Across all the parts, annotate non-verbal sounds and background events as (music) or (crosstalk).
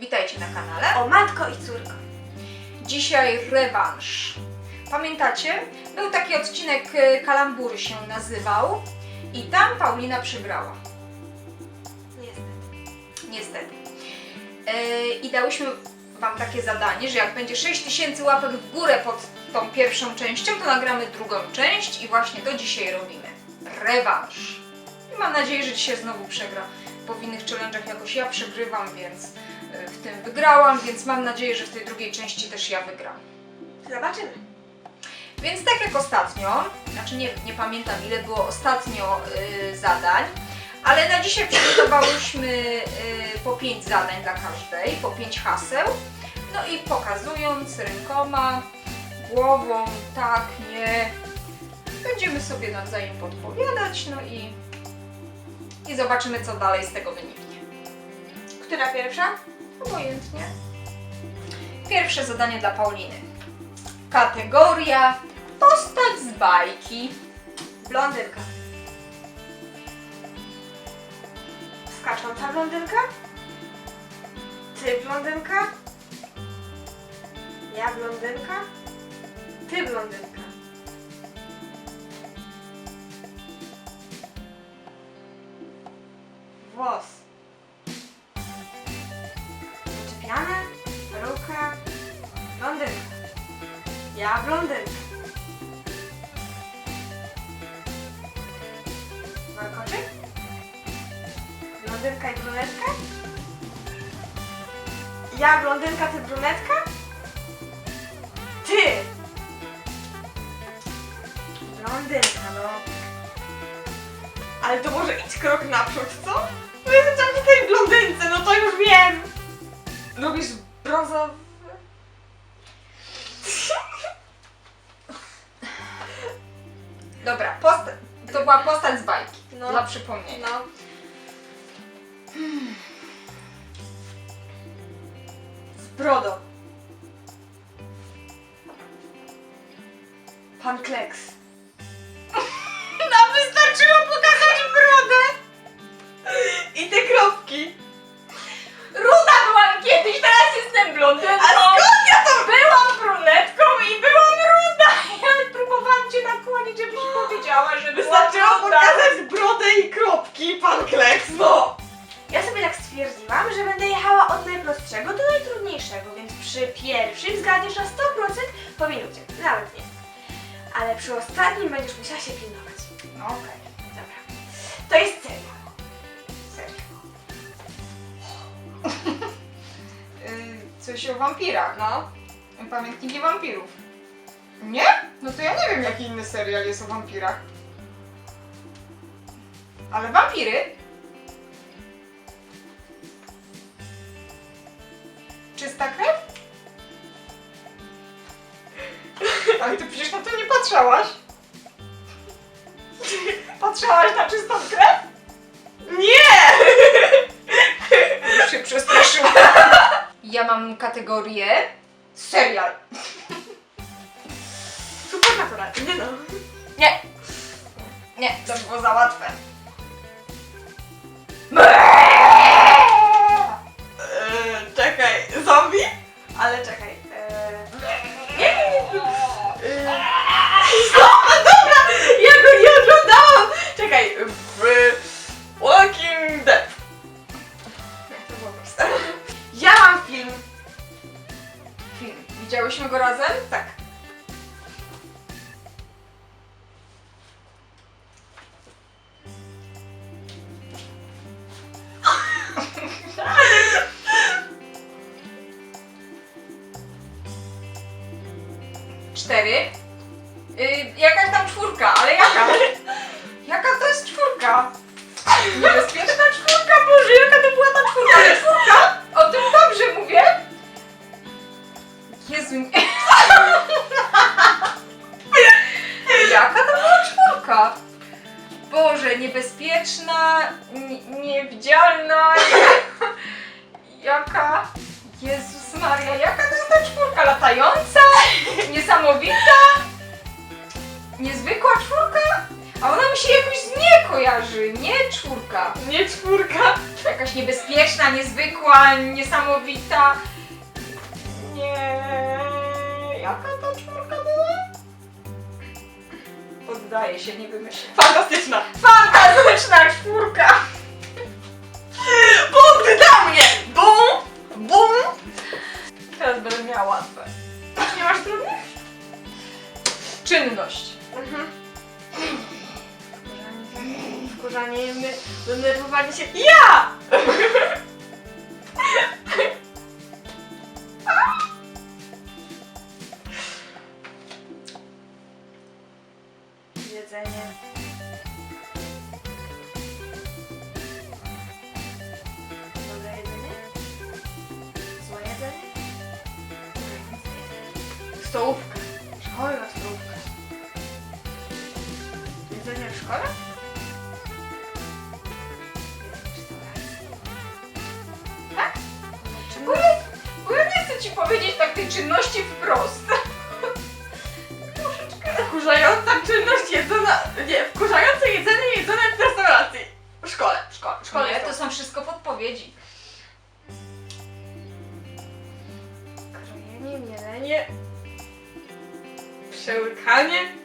Witajcie na kanale. O matko i córko. Dzisiaj rewanż. Pamiętacie? Był taki odcinek e, Kalambury się nazywał i tam Paulina przegrała. Niestety. Niestety. E, I dałyśmy Wam takie zadanie, że jak będzie 6000 łapek w górę pod tą pierwszą częścią, to nagramy drugą część i właśnie to dzisiaj robimy. Rewanż. I mam nadzieję, że dzisiaj znowu przegra. Po w innych challenge'ach jakoś ja przegrywam, więc w tym wygrałam, więc mam nadzieję, że w tej drugiej części też ja wygram. Zobaczymy. Więc tak jak ostatnio, znaczy nie, nie pamiętam ile było ostatnio y, zadań, ale na dzisiaj przygotowałyśmy y, po 5 zadań dla każdej, po 5 haseł. No i pokazując rękoma, głową, tak, nie, będziemy sobie nawzajem podpowiadać, no i, i zobaczymy co dalej z tego wyniknie. Która pierwsza? Obojętnie. Pierwsze zadanie dla Pauliny. Kategoria postać z bajki. Blondynka. Skacząca blondynka? Ty blondynka? Ja blondynka? Ty blondynka. Włos. Ja blondynka. Warkoczyk? Blondynka i brunetka? Ja blondynka, ty brunetka? Ty! Blondynka, no. Ale to może idź krok naprzód, co? No zaczęłam przy tej blondynce, no to już wiem! Lubisz brązowy? Dobra, posta- to była postać z bajki. No. Dla przypomnienia. No. Z brodą. Pan Kleks. (laughs) Nam wystarczyło pokazać brodę! I te kropki. Ruda byłam kiedyś, teraz jestem blondynką. A skąd ja to Byłam brunetką i byłam ruda! Ja próbowałam cię nakłonić, żebyś powiedziała, że Wystarczyło pokazać brodę i kropki, pan Kleks, no! Ja sobie tak stwierdziłam, że będę jechała od najprostszego do najtrudniejszego, więc przy pierwszym zgadniesz na 100% po minucie. Nawet nie. Ale przy ostatnim będziesz musiała się pilnować. No okej. Dobra. To jest serial. Serial. (laughs) Y, coś o wampirach. No. Pamiętniki wampirów. Nie? No to ja nie wiem jaki inny serial jest o wampirach. Ale wampiry? Nie no. Nie. Nie, to było za łatwe. Eee, czekaj, zombie? Ale czekaj. Eee... Nie, nie, nie. Eee... No, dobra! Ja go nie oglądałam! Czekaj. W... Walking Dead. Jak to było proste? Ja mam film. Film. Widziałyśmy go razem? Tak. Nie. (laughs) Jaka to była czwórka? Boże, niebezpieczna, nie- niewidzialna, jaka... Jezus Maria, jaka to jest ta czwórka? Latająca? Niesamowita? Niezwykła czwórka? A ona mi się jakoś z nie kojarzy, nie czwórka. Nie czwórka. Jakaś niebezpieczna, niezwykła, niesamowita. Nie. Jaka to czwórka była? Poddaję się, nie wymyślę. Fantastyczna. Fantastyczna czwórka! Punkty dla mnie! Bum! Bum! Teraz będę miała łatwe. Już nie masz trudnych? Czynność. Mhm. Wkurzanie, my- denerwowanie się. Ja! Szkole? Tak? Bo ja, bo ja nie chcę ci powiedzieć tak tej czynności wprost. (laughs) Wkurzająca czynność jedzona, nie, wkurzające jedzenie jedzone w restauracji. W szkole, w szkole, w szkole Nie, to są wszystko podpowiedzi. Krojenie, mielenie, przełykanie.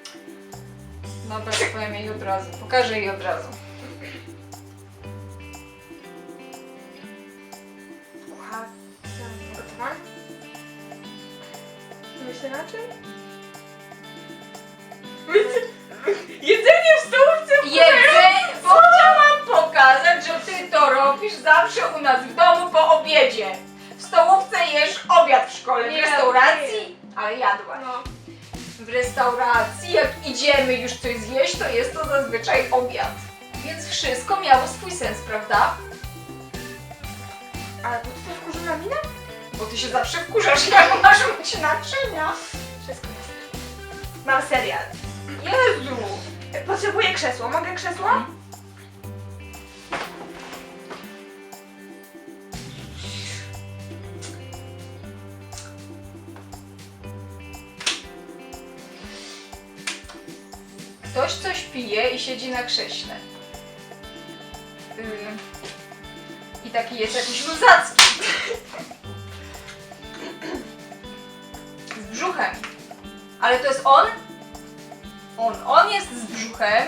Dobra, to powiem jej od razu. Pokażę jej od razu. Gotowanie? Myślę na czym? Jedzenie w stołówce Jedzenie, bo chciałam pokazać, że ty to robisz zawsze u nas w domu po obiedzie. W stołówce jesz obiad w szkole, w Nie, restauracji, ale jadłaś. Restauracji, jak idziemy już coś zjeść, to jest to zazwyczaj obiad. Więc wszystko miało swój sens, prawda? Ale bo ty to wkurzyła mina? Bo ty się zawsze wkurzasz, (laughs) jak masz myć naczynia. Wszystko jest. Mam serial. Jezu! Potrzebuję krzesło. Mogę krzesło? Ktoś coś pije i siedzi na krześle. Ym. I taki jest jakiś luzacki. Z brzuchem. Ale to jest on? On. On jest z brzuchem.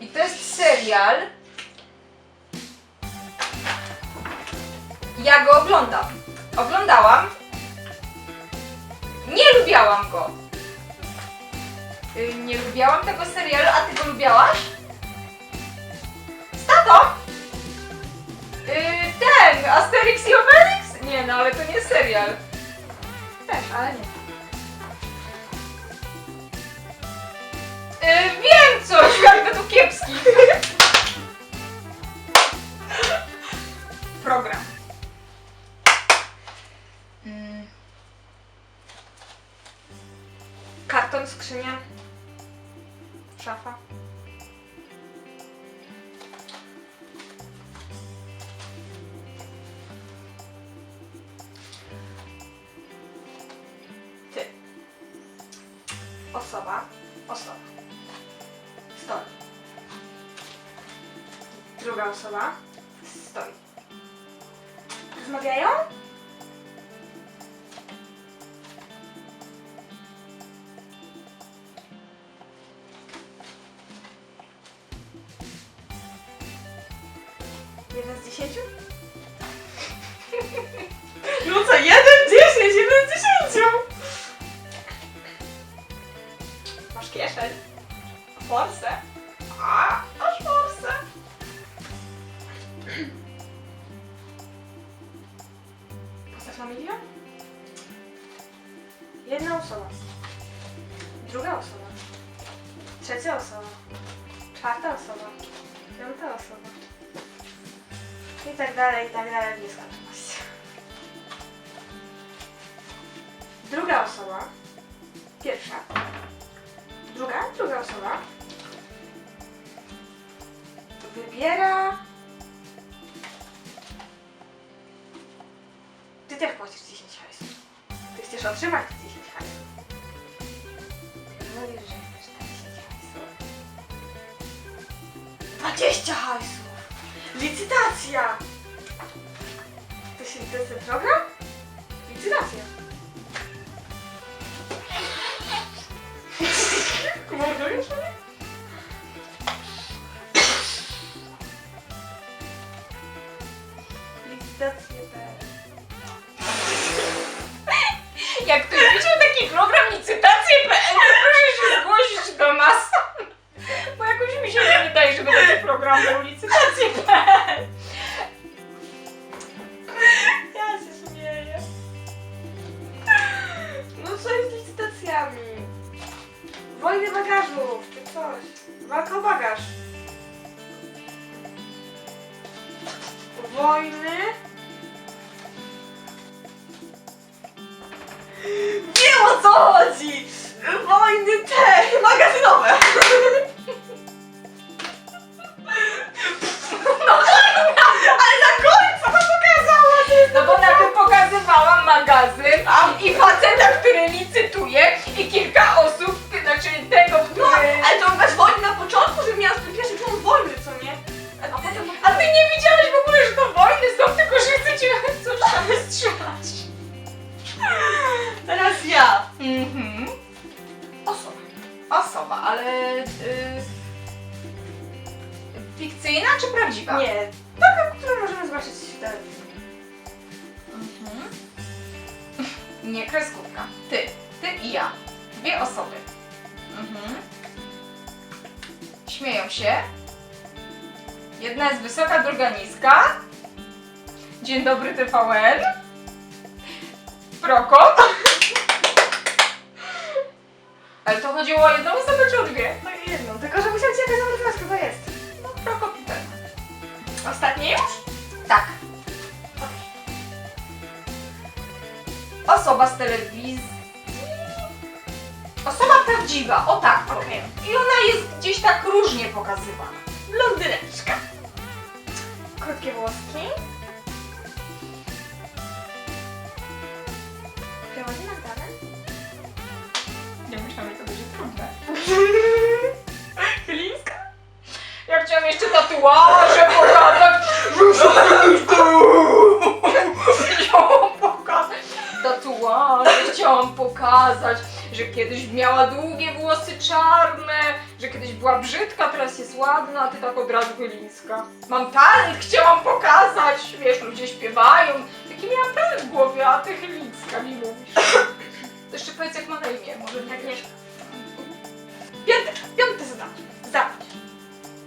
I to jest serial. Ja go oglądam. Oglądałam. Nie lubiałam go. Y, Nie lubiałam tego serialu, a ty go lubiałaś? Stato! Y, ten, Asterix i Obelix? Nie, no ale to nie serial. Też, ale nie. Y, wiem Osoba. Osoba. Stoi. Druga osoba. Stoi. Rozmawiają? Druga osoba. Pierwsza. Druga, druga osoba. Wybiera. Ty też płacisz 10 hajsów. Ty chcesz otrzymać te 10 hajsów. Ty mówisz, że chcesz te 10 hajsów. 20 hajsów! Licytacja! Się to jest ten program? Licytacja. Mordujesz (laughs) mnie? Licytacje.pl Jak ktoś widział taki program licytacje.pl, to proszę się zgłosić do nas. Bo jakoś mi się nie wydaje, żeby taki program był licytacje.pl. Wojny bagażów, czy coś. Walka o bagaż. Wojny. Wiem o co chodzi! Wojny te, ale... Y... Fikcyjna czy prawdziwa? Nie, taka, którą możemy zobaczyć w telewizji. Mhm. Nie kreskówka. Ty. Ty i ja. Dwie osoby. Mhm. Śmieją się. Jedna jest wysoka, druga niska. Dzień dobry TVN. Prokop. Ale to chodziło o jedną osobę czy o dwie? No i jedną, tylko że musiałam ci jakaś zamówić, to jest. No Prokop i ten. Ostatnie już? Tak. Osoba z telewizji. Osoba prawdziwa, o tak. Okej. I ona jest gdzieś tak różnie pokazywana. Blondyneczka. Krótkie włoski. Prowadzi Magdalę? Jeszcze tatuaże pokazać. Chciałam pokazać. Tatuaże chciałam pokazać, że kiedyś miała długie włosy czarne, że kiedyś była brzydka, teraz jest ładna, a ty tak od razu Chylińska. Mam talent, chciałam pokazać. Wiesz, ludzie śpiewają. Taki miałam talent w głowie, a ty Chylińska mi mówisz. (laughs) To jeszcze powiedz jak ma na imię, może nie Agnieszka.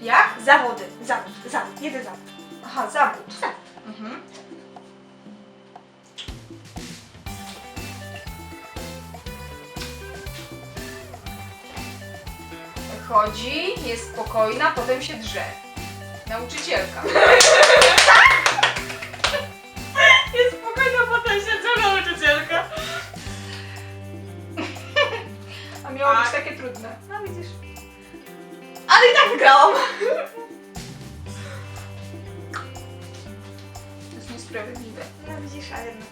Jak? Zawody. Zawód. Zawód. Jeden zawód. Aha, zawód. Zawód. Mhm. Chodzi, jest spokojna, potem się drze. Nauczycielka. (laughs) Jest spokojna, potem się co nauczycielka. (laughs) A miało być Tak. takie trudne. No widzisz. Ale i tak wygrałam. To jest niesprawiedliwe. No widzisz, a jednak.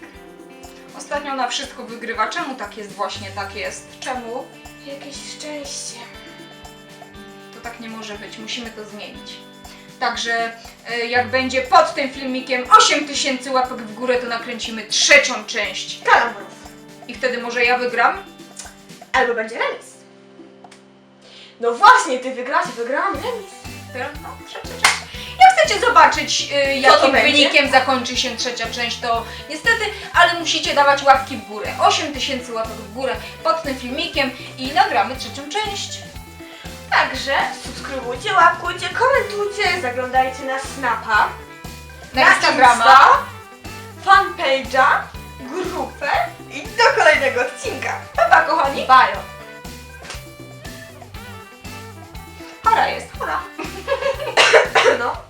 Ostatnio na wszystko wygrywa. Czemu tak jest właśnie tak jest? Czemu? Jakieś szczęście. To tak nie może być, musimy to zmienić. Także e, jak będzie pod tym filmikiem 8000 łapek w górę, to nakręcimy trzecią część. Kalamborów. I wtedy może ja wygram? Albo będzie remis. No właśnie, ty remis. Teraz no, trzecia część. Jak chcecie zobaczyć, y, jakim będzie? wynikiem zakończy się trzecia część, to niestety, ale musicie dawać łapki w górę. 8000 łapek w górę pod tym filmikiem i nagramy trzecią część. Także subskrybujcie, łapkujcie, komentujcie, zaglądajcie na Snapa, Na, Instagrama. Insta, fanpage'a, grupę i do kolejnego odcinka. Pa, pa kochani. Bajo. Para jest, hura. no.